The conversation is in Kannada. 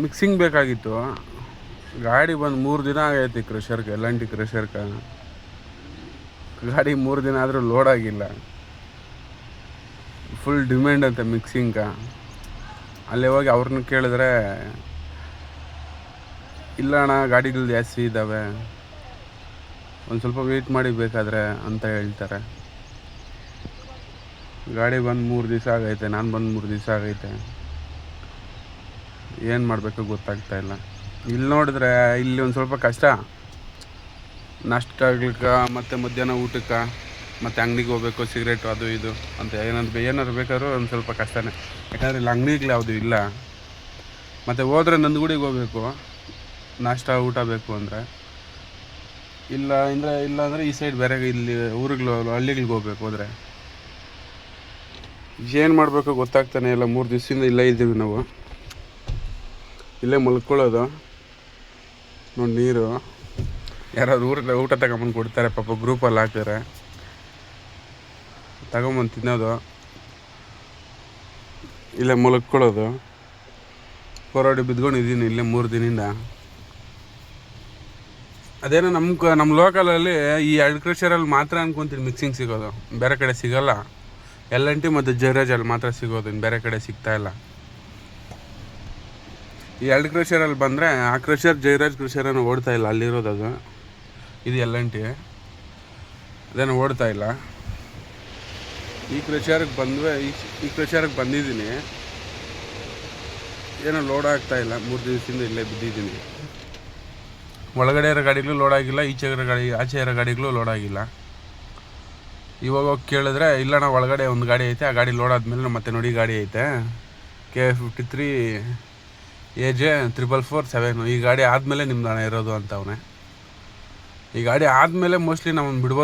ಮಿಕ್ಸಿಂಗ್ ಬೇಕಾಗಿತ್ತು. ಗಾಡಿ ಬಂದು ಮೂರು ದಿನ ಆಗೈತಿ ಕ್ರೆಷರ್ಗೆ ಎಲ್ ಎನ್ ಟಿ ಕ್ರಷರ್ಗೆ ಗಾಡಿ ಮೂರು ದಿನ ಆದರೂ ಲೋಡ್ ಆಗಿಲ್ಲ. ಫುಲ್ ಡಿಮ್ಯಾಂಡ್ ಅಂತೆ ಮಿಕ್ಸಿಂಗ ಅಲ್ಲಿ ಹೋಗಿ ಅವ್ರನ್ನ ಕೇಳಿದ್ರೆ, ಇಲ್ಲ ಅಣ್ಣ, ಗಾಡಿಗಳು ಜಾಸ್ತಿ ಇದ್ದಾವೆ ಒಂದು ಸ್ವಲ್ಪ ವೆಯ್ಟ್ ಮಾಡಿ ಬೇಕಾದರೆ, ಅಂತ ಹೇಳ್ತಾರೆ. ಗಾಡಿ ಬಂದು ಮೂರು ದಿವಸ ಆಗೈತೆ, ನಾನು ಬಂದು ಮೂರು ದಿವಸ ಆಗೈತೆ. ಏನು ಮಾಡಬೇಕು ಗೊತ್ತಾಗ್ತಾ ಇಲ್ಲ. ಇಲ್ಲಿ ನೋಡಿದ್ರೆ ಇಲ್ಲಿ ಒಂದು ಸ್ವಲ್ಪ ಕಷ್ಟ. ನಾಷ್ಟ ಆಗ್ಲಿಕ್ಕೆ ಮತ್ತು ಮಧ್ಯಾಹ್ನ ಊಟಕ್ಕೆ, ಮತ್ತು ಅಂಗಡಿಗೆ ಹೋಗ್ಬೇಕು, ಸಿಗರೇಟು ಅದು ಇದು ಅಂತ ಏನಾದ್ರು ಏನಾದ್ರು ಬೇಕಾದ್ರೂ ಒಂದು ಸ್ವಲ್ಪ ಕಷ್ಟನೇ. ಯಾಕಂದರೆ ಇಲ್ಲಿ ಅಂಗಡಿಗಳು ಯಾವುದು ಇಲ್ಲ. ಮತ್ತು ಹೋದ್ರೆ ನಂದಗುಡಿಗೆ ಹೋಗ್ಬೇಕು. ನಾಷ್ಟ, ಊಟ ಬೇಕು ಅಂದರೆ. ಇಲ್ಲ ಅಂದರೆ ಇಲ್ಲ ಅಂದರೆ ಈ ಸೈಡ್ ಬೇರೆ ಇಲ್ಲಿ ಊರುಗಳು ಹಳ್ಳಿಗಳಿಗೆ ಹೋಗ್ಬೇಕು ಹೋದರೆ. ಏನು ಮಾಡಬೇಕು ಗೊತ್ತಾಗ್ತಾನೆ ಇಲ್ಲ. ಮೂರು ದಿವಸದಿಂದ ಇಲ್ಲೇ ಇದ್ದೀವಿ ನಾವು. ಇಲ್ಲೇ ಮಲ್ಕೊಳ್ಳೋದು. ನೋಡಿ ನೀರು. ಯಾರಾದ್ರು ಊರಲ್ಲಿ ಊಟ ತಗೊಂಬಂದು ಕೊಡ್ತಾರೆ, ಪಾಪ ಗ್ರೂಪಲ್ಲಿ ಹಾಕಿದ್ರೆ ತಗೊಂಬಂದು ತಿನ್ನೋದು. ಇಲ್ಲೇ ಮಲ್ಕೊಳ್ಳೋದು. ಕೊರೋಡಿ ಬಿದ್ಕೊಂಡಿದ್ದೀನಿ ಇಲ್ಲೇ ಮೂರು ದಿನದಿಂದ. ಅದೇನೋ ನಮ್ಮ ನಮ್ಮ ಲೋಕಲಲ್ಲಿ ಈ ಕ್ರಷರಲ್ಲಿ ಮಾತ್ರ ಅನ್ಕೊಂತೀನಿ ಮಿಕ್ಸಿಂಗ್ ಸಿಗೋದು. ಬೇರೆ ಕಡೆ ಸಿಗೋಲ್ಲ. ಎಲ್ ಎನ್ ಟಿ ಮತ್ತು ಜರೇಜಲ್ಲಿ ಮಾತ್ರ ಸಿಗೋದು ಇನ್ನು ಬೇರೆ ಕಡೆ ಸಿಗ್ತಾ ಇಲ್ಲ. ಈ ಎರಡು ಕ್ರಷರಲ್ಲಿ ಬಂದರೆ ಆ ಕ್ರಷರ್ ಜಯರಾಜ್ ಕ್ರಷರನ್ನು ಓಡ್ತಾ ಇಲ್ಲ, ಅಲ್ಲಿರೋದು ಅದು. ಇದು ಎಲ್ ಎನ್ ಟಿ ಅದೇನು ಓಡ್ತಾ ಇಲ್ಲ. ಈ ಕ್ರಷರ್ಗೆ ಬಂದ್ವೆ, ಈ ಈ ಕ್ರಷರ್ಗೆ ಬಂದಿದ್ದೀನಿ. ಏನೋ ಲೋಡ್ ಆಗ್ತಾ ಇಲ್ಲ, ಮೂರು ದಿವಸದಿಂದ ಇಲ್ಲೇ ಬಿದ್ದಿದ್ದೀನಿ. ಒಳಗಡೆ ಇರೋ ಗಾಡಿಗಳು ಲೋಡ್ ಆಗಿಲ್ಲ, ಈಚೆ ಇರೋ ಗಾಡಿ, ಆಚೆ ಇರೋ ಗಾಡಿಗಳು ಲೋಡ್ ಆಗಿಲ್ಲ. ಇವಾಗ ಹೋಗಿ ಕೇಳಿದ್ರೆ, ಇಲ್ಲ ನಾವು ಒಳಗಡೆ ಒಂದು ಗಾಡಿ ಐತೆ, ಆ ಗಾಡಿ ಲೋಡ್ ಆದಮೇಲೆ ಮತ್ತೆ ನೋಡಿ ಗಾಡಿ ಐತೆ. K fifty three A J triple four seven ಈ ಗಾಡಿ ಆದಮೇಲೆ ನಿಮ್ದು ಹಣ ಇರೋದು ಅಂತವನೆ ಈ ಗಾಡಿ ಆದಮೇಲೆ ಮೋಸ್ಟ್ಲಿ ನಾವು ಬಿಡ್ಬೋದು